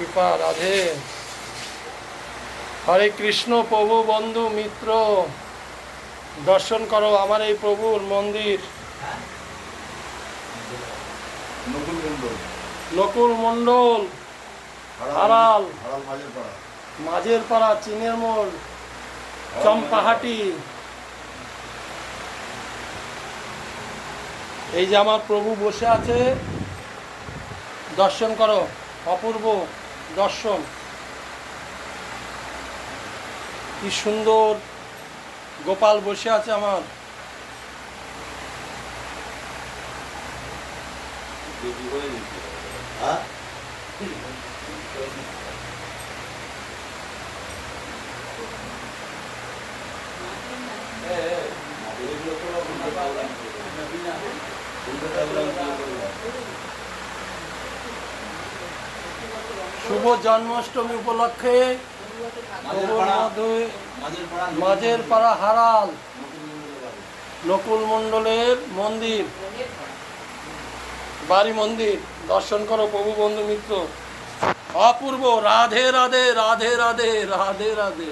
কৃপা রাধে। হরে কৃষ্ণ প্রভু বন্ধু মিত্র। দর্শন করো আমার এই প্রভুর মন্দির। নকুল মন্ডল মণ্ডল হারাল। হারাল মাঝের পাড়া। মাঝের পাড়া চীনের মোড় চম্পাহাটি। এই যে আমার প্রভু বসে আছে দর্শন করো অপূর্ব। দর্শন। কি সুন্দর গোপাল বসে আছে আমার। হ্যাঁ। শুভ জন্মাষ্টমী উপলক্ষে মাঝের পাড়া হারাল নকুল মণ্ডলের মন্দির, বাড়ি মন্দির। দর্শন করো প্রভু বন্ধু মিত্র। অপূর্ব। রাধে রাধে রাধে রাধে রাধে রাধে।